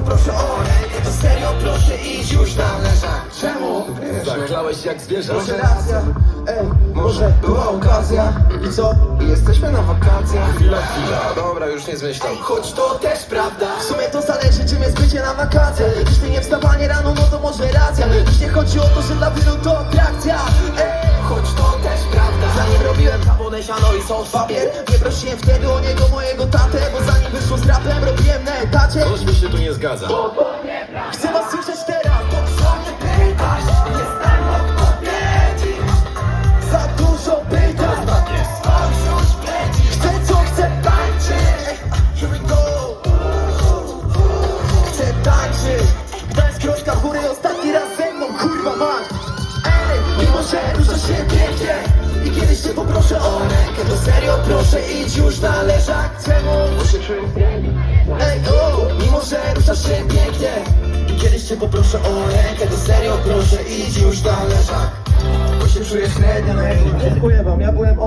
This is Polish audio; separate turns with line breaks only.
poproszę o rękę To serio proszę idź już na leżak. Czemu?
Zachlałeś jak zwierzę.
Może racja, ej, może była okazja. I co? Jesteśmy na wakacjach.
Chwila, chwila. Dobra, już nie zmyślam.
Choć to też prawda. W sumie to zależy czym jest bycie na wakacjach. Jeśli nie wstawanie rano, no to może racja. Nie chodzi o to, siano i sos papier Nie prosiłem wtedy o niego mojego tatę Bo zanim wyszło z rapem, robiłem na etacie
Coś mi się tu nie zgadza.
Chcę was słyszeć teraz To co mnie pytasz? Jestem odpowiedzi. Za dużo pytań Wziąć będzie Chcę co chcę tańczyć. Here we go. Chcę tańczyć. Dance kroczka w górę ostatni raz ze mną Kurwa mać. Ej, mimo że rusza się pięknie proszę idź już na leżak Czemu? Bo się Ej, o, mimo że ruszasz się pięknie kiedyś cię poproszę o rękę To serio proszę idź już na leżak Bo się czuję średnio, Dziękuję wam, ja byłem